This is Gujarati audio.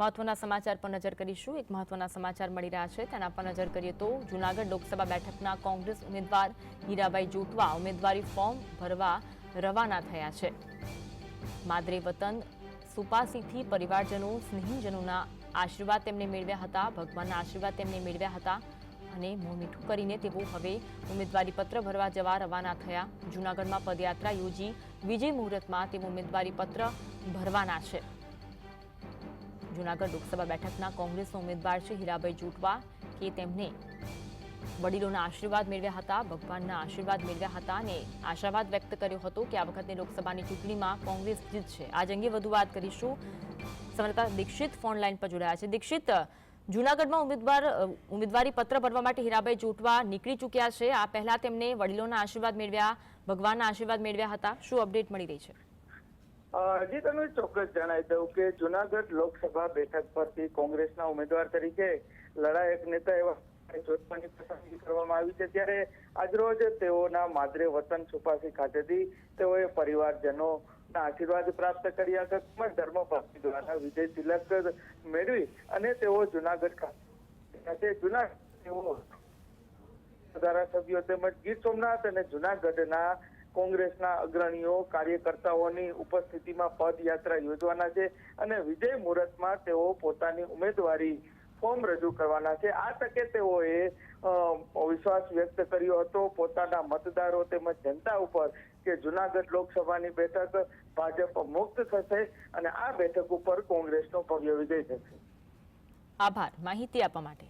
મહત્વના સમાચાર પર નજર કરીશું. એક મહત્વના સમાચાર મળી રહ્યા છે. તેના પર નજર કરીએ તો જૂનાગઢ લોકસભા બેઠકના કોંગ્રેસ ઉમેદવાર હીરાબાઈ જોટવા ઉમેદવારી ફોર્મ ભરવા રવાના થયા છે. માદરે વતન સુપાસીથી પરિવારજનો, સ્નેહીજનોના આશીર્વાદ તેમને મેળવ્યા હતા, ભગવાનના આશીર્વાદ તેમને મેળવ્યા હતા અને મોં કરીને તેઓ હવે ઉમેદવારી પત્ર ભરવા જવા રવાના થયા. જૂનાગઢમાં પદયાત્રા યોજી વિજય મુહૂર્તમાં તેઓ ઉમેદવારી પત્ર ભરવાના છે. જૂનાગઢ લોકસભા બેઠકના કોંગ્રેસના ઉમેદવાર છે હીરાભાઈ જોટવા, કે તેમને વડીલોના આશીર્વાદ મેળવ્યા હતા, ભગવાનના આશીર્વાદ મેળવ્યા હતા અને આશાવાદ વ્યક્ત કર્યો હતો કે આ વખતની લોકસભાની ચૂંટણીમાં કોંગ્રેસ જીતશે આજ અંગે વધુ વાત કરીશું. સમરતા દીક્ષિત ફોન લાઈન પર જોડાયા છે. દીક્ષિત, જૂનાગઢમાં ઉમેદવાર, ઉમેદવારી પત્ર ભરવા માટે હીરાભાઈ જોટવા નીકળી ચૂક્યા છે. આ પહેલા તેમને વડીલોના આશીર્વાદ મેળવ્યા, ભગવાનના આશીર્વાદ મેળવ્યા હતા. શું અપડેટ મળી રહી છે? હજી તમને ચોક્કસ જણાવી દઉં કે જુનાગઢ લોકસભા બેઠક પરથી કોંગ્રેસના ઉમેદવાર તરીકે લડાયક નેતા એવા જોતવાની પસંદગી કરવામાં આવી છે. ત્યારે આજરોજ તેઓના માદરે વતન છુપાસી ખાતેથી તેઓએ પરિવારજનો આશીર્વાદ પ્રાપ્ત કર્યા હતા. તેમજ ધર્મપત્ની દ્વારા વિજય તિલક મેળવી અને તેઓ જુનાગઢ ખાતે જુનાગઢ તેઓ ધારાસભ્યો તેમજ ગીર સોમનાથ અને જુનાગઢના કોંગ્રેસના અગ્રણીઓ, કાર્યકર્તાઓની ઉપસ્થિતિમાં પદયાત્રા યોજવાના છે અને વિજય મુહૂર્તમાં તેઓ પોતાની ઉમેદવારી ફોર્મ રજૂ કરવાના છે. આ તકે તેઓએ વિશ્વાસ વ્યક્ત કર્યો હતો. પોતાના મતદારો તેમજ જનતા ઉપર કે જુનાગઢ લોકસભાની બેઠક ભાજપ મુક્ત થશે અને આ બેઠક ઉપર કોંગ્રેસનો ભવ્ય વિજય થશે. આભાર. માહિતી આપવા માટે.